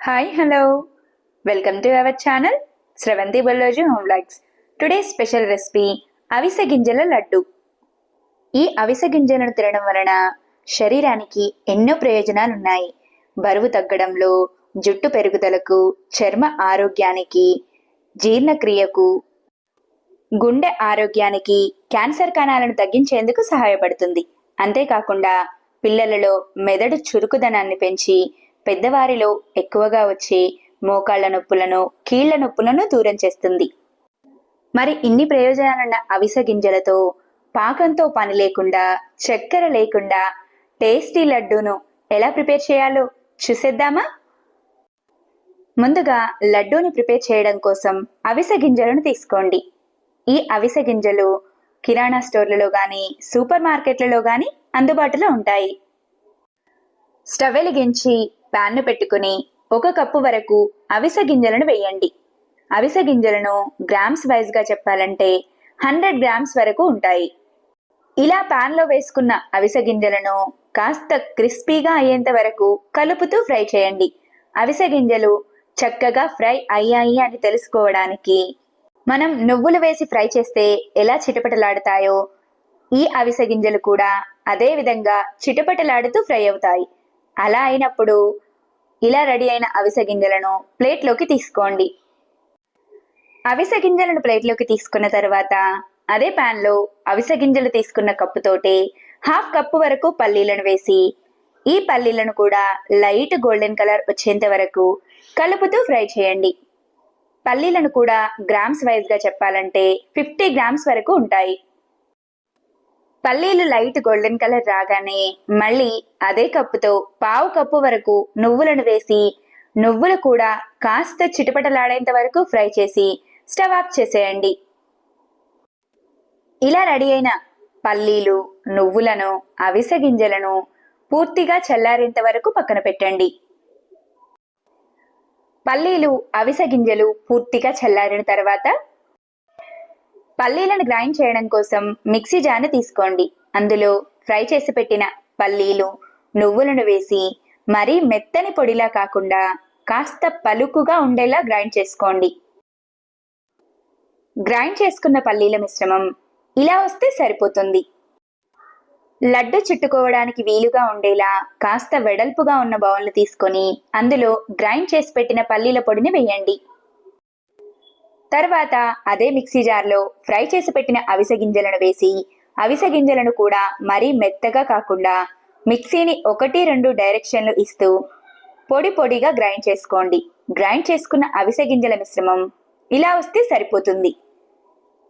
Hi hello welcome to our channel Sravanthi Ballogi home likes today special recipe అవిసె గింజల లడ్డు ఈ అవిసె గింజలను తినడం వలన శరీరానికి ఎన్నో ప్రయోజనాలు ఉన్నాయి బరువు తగ్గడంలో జుట్టు పెరుగుదలకు చర్మ ఆరోగ్యానికి జీర్ణక్రియకు గుండె ఆరోగ్యానికి క్యాన్సర్ కణాలను తగ్గించేందుకు సహాయపడుతుంది. అంతేకాకుండా పిల్లలలో మెదడు చురుకుదనాన్ని పెంచి పెద్దవారిలో ఎక్కువగా వచ్చే మోకాళ్ళ నొప్పులను కీళ్ళ నొప్పులను దూరం చేస్తుంది. మరి ఇన్ని ప్రయోజనాలున్న అవిసె గింజలతో పాకంతో పని లేకుండా చక్కెర లేకుండా టేస్టీ లడ్డూను ఎలా ప్రిపేర్ చేయాలో చూసేద్దామా? ముందుగా లడ్డూని ప్రిపేర్ చేయడం కోసం అవిసె గింజలను తీసుకోండి. ఈ అవిసె గింజలు కిరాణా స్టోర్లలో కానీ సూపర్ మార్కెట్లలో కానీ అందుబాటులో ఉంటాయి. స్టవ్ వెలిగించి ప్యాన్ను పెట్టుకుని ఒక కప్పు వరకు అవిసె గింజలను వేయండి. అవిసె గింజలను గ్రామ్స్ వైజ్గా చెప్పాలంటే హండ్రెడ్ గ్రామ్స్ వరకు ఉంటాయి. ఇలా ప్యాన్లో వేసుకున్న అవిసె గింజలను కాస్త క్రిస్పీగా అయ్యేంత వరకు కలుపుతూ ఫ్రై చేయండి. అవిసె గింజలు చక్కగా ఫ్రై అయ్యాయి అని తెలుసుకోవడానికి మనం నువ్వులు వేసి ఫ్రై చేస్తే ఎలా చిటపటలాడతాయో ఈ అవిసె గింజలు కూడా అదే విధంగా చిటపటలాడుతూ ఫ్రై అవుతాయి. అలా అయినప్పుడు ఇలా రెడీ అయిన అవిసె గింజలను ప్లేట్లోకి తీసుకోండి. అవిసె గింజలను ప్లేట్లోకి తీసుకున్న తర్వాత అదే ప్యాన్లో అవిసె గింజలు తీసుకున్న కప్పుతోటి హాఫ్ కప్పు వరకు పల్లీలను వేసి ఈ పల్లీలను కూడా లైట్ గోల్డెన్ కలర్ వచ్చేంత వరకు కలుపుతూ ఫ్రై చేయండి. పల్లీలను కూడా గ్రామ్స్ వైజ్గా చెప్పాలంటే ఫిఫ్టీ గ్రామ్స్ వరకు ఉంటాయి. పల్లీలు లైట్ గోల్డెన్ కలర్ రాగానే మళ్ళీ అదే కప్పుతో పావు కప్పు వరకు నువ్వులను వేసి నువ్వులు కూడా కాస్త చిటపటలాడేంత వరకు ఫ్రై చేసి స్టవ్ ఆఫ్ చేసేయండి. ఇలా రెడీ అయిన పల్లీలు నువ్వులను అవిసె గింజలను పూర్తిగా చల్లారేంత వరకు పక్కన పెట్టండి. పల్లీలు అవిసె గింజలు పూర్తిగా చల్లారిన తర్వాత పల్లీలను గ్రైండ్ చేయడం కోసం మిక్సీ జార్ని తీసుకోండి. అందులో ఫ్రై చేసి పెట్టిన పల్లీలు నువ్వులను వేసి మరీ మెత్తని పొడిలా కాకుండా కాస్త పలుకుగా ఉండేలా గ్రైండ్ చేసుకోండి. గ్రైండ్ చేసుకున్న పల్లీల మిశ్రమం ఇలా వస్తే సరిపోతుంది. లడ్డు చుట్టుకోవడానికి వీలుగా ఉండేలా కాస్త వెడల్పుగా ఉన్న బౌల్ను తీసుకొని అందులో గ్రైండ్ చేసి పెట్టిన పల్లీల పొడిని వేయండి. తర్వాత అదే మిక్సీ జార్లో ఫ్రై చేసి పెట్టిన అవిసె గింజలను వేసి అవిసె గింజలను కూడా మరీ మెత్తగా కాకుండా మిక్సీని ఒకటి రెండు డైరెక్షన్లు ఇస్తూ పొడి పొడిగా గ్రైండ్ చేసుకోండి. గ్రైండ్ చేసుకున్న అవిసె గింజల మిశ్రమం ఇలా వస్తే సరిపోతుంది.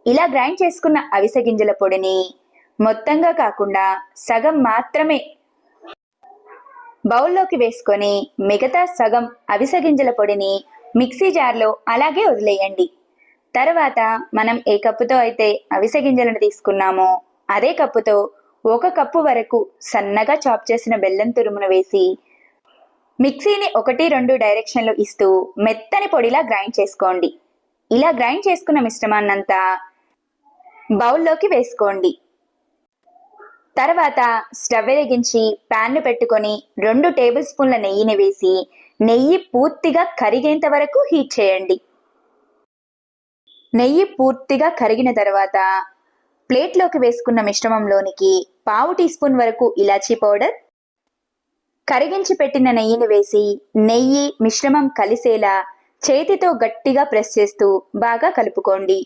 ఇలా గ్రైండ్ చేసుకున్న అవిసె గింజల పొడిని మొత్తంగా కాకుండా సగం మాత్రమే బౌల్లోకి వేసుకొని మిగతా సగం అవిసె గింజల పొడిని మిక్సీ జార్లో అలాగే వదిలేయండి. తర్వాత మనం ఏ కప్పుతో అయితే అవిసె గింజలను తీసుకున్నామో అదే కప్పుతో ఒక కప్పు వరకు సన్నగా చాప్ చేసిన బెల్లం తురుమును వేసి మిక్సీని ఒకటి రెండు డైరెక్షన్లు ఇస్తూ మెత్తని పొడిలా గ్రైండ్ చేసుకోండి. ఇలా గ్రైండ్ చేసుకున్న మిశ్రమాన్నంతా బౌల్లోకి వేసుకోండి. తర్వాత స్టవ్ వెలిగించి ప్యాన్ను పెట్టుకొని రెండు టేబుల్ స్పూన్ల నెయ్యిని వేసి నెయ్యి పూర్తిగా కరిగేంత వరకు హీట్ చేయండి. నెయ్యి పూర్తిగా కరిగిన తర్వాత ప్లేట్లోకి వేసుకున్న మిశ్రమంలోనికి పావు టీ స్పూన్ వరకు ఇలాచీ పౌడర్ కరిగించి పెట్టిన నెయ్యిని వేసి నెయ్యి మిశ్రమం కలిసేలా చేతితో గట్టిగా ప్రెస్ చేస్తూ బాగా కలుపుకోండి.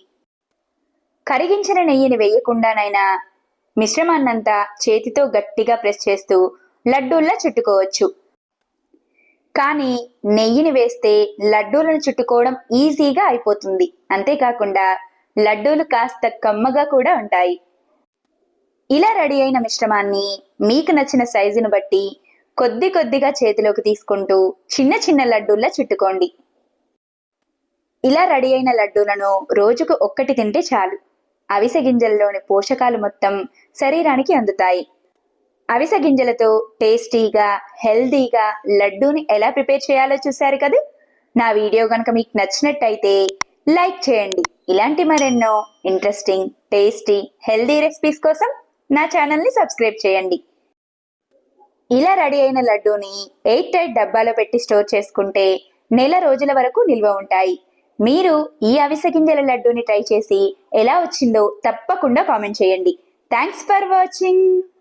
కరిగించిన నెయ్యిని వేయకుండానైనా మిశ్రమాన్నంతా చేతితో గట్టిగా ప్రెస్ చేస్తూ లడ్డూల్లా చుట్టుకోవచ్చు. కానీ నెయ్యిని వేస్తే లడ్డూలను చుట్టుకోవడం ఈజీగా అయిపోతుంది. అంతేకాకుండా లడ్డూలు కాస్త కమ్మగా కూడా ఉంటాయి. ఇలా రెడీ అయిన మిశ్రమాన్ని మీకు నచ్చిన సైజును బట్టి కొద్ది కొద్దిగా చేతిలోకి తీసుకుంటూ చిన్న చిన్న లడ్డూల్లా చుట్టుకోండి. ఇలా రెడీ అయిన లడ్డూలను రోజుకు ఒక్కటి తింటే చాలు. అవిసె గింజల్లోని పోషకాలు మొత్తం శరీరానికి అందుతాయి. అవిసె గింజలతో టేస్టీగా హెల్దీగా లడ్డూని ఎలా ప్రిపేర్ చేయాలో చూశారు కదా? నా వీడియో కనుక మీకు నచ్చినట్టయితే లైక్ చేయండి. ఇలాంటి మరెన్నో ఇంట్రెస్టింగ్ టేస్టీ హెల్దీ రెసిపీస్ కోసం నా ఛానల్ని సబ్స్క్రైబ్ చేయండి. ఇలా రెడీ అయిన లడ్డూని ఎయిట్ టైట్ డబ్బాలో పెట్టి స్టోర్ చేసుకుంటే నెల రోజుల వరకు నిల్వ ఉంటాయి. మీరు ఈ అవిసె గింజల లడ్డూని ట్రై చేసి ఎలా వచ్చిందో తప్పకుండా కామెంట్ చేయండి. Thanks for watching.